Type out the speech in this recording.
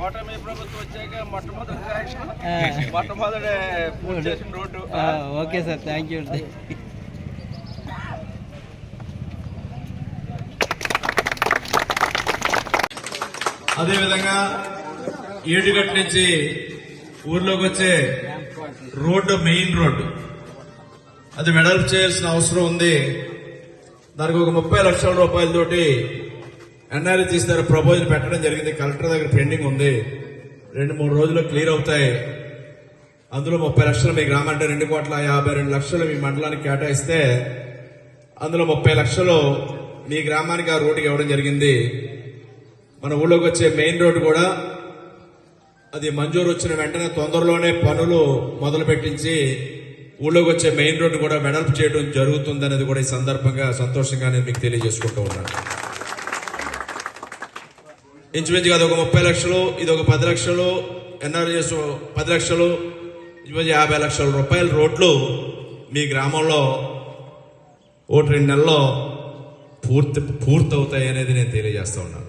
ఓటమి ప్రభుత్వం వచ్చాక మొట్టమొదటి కరెక్షన్ మొట్టమొదటి పూర్తి చేసిన రోడ్డు. ఆ, ఓకే సార్ థ్యాంక్ యూ అదేవిధంగా ఏడుగట్టు నుంచి ఊర్లోకి వచ్చే రోడ్డు మెయిన్ రోడ్డు. అది వెడల్పు చేయాల్సిన అవసరం ఉంది. దానికి ఒక ముప్పై లక్షల రూపాయలతోటి ఎన్ఆర్ఐ తీసిన ప్రపోజల్ పెట్టడం జరిగింది. కలెక్టర్ దగ్గర పెండింగ్ ఉంది. రెండు మూడు రోజుల్లో క్లియర్ అవుతాయి. అందులో ముప్పై లక్షలు మీ గ్రామానికి రెండు కోట్ల యాభై రెండు లక్షలు మీ మండలానికి కేటాయిస్తే అందులో ముప్పై లక్షలు మీ గ్రామానికి ఆ రోడ్డుకి ఇవ్వడం జరిగింది. మన ఊళ్ళోకి వచ్చే మెయిన్ రోడ్డు కూడా అది మంజూరు వచ్చిన వెంటనే తొందరలోనే పనులు మొదలు పెట్టించి ఊళ్ళోకి వచ్చే మెయిన్ రోడ్డు కూడా వెడల్పు చేయడం జరుగుతుందనేది కూడా ఈ సందర్భంగా సంతోషంగా నేను మీకు తెలియజేసుకుంటూ ఉన్నాను. ఇంచుమించుగా అది ఒక ముప్పై లక్షలు ఇది ఒక పది లక్షలు ఎన్ఆర్ఎస్ పది లక్షలు ఇంచుమించు యాభై లక్షల రూపాయల రోడ్లు మీ గ్రామంలో ఒకటి రెండు నెలల్లో పూర్తి పూర్తవుతాయి అనేది నేను తెలియజేస్తా ఉన్నాను.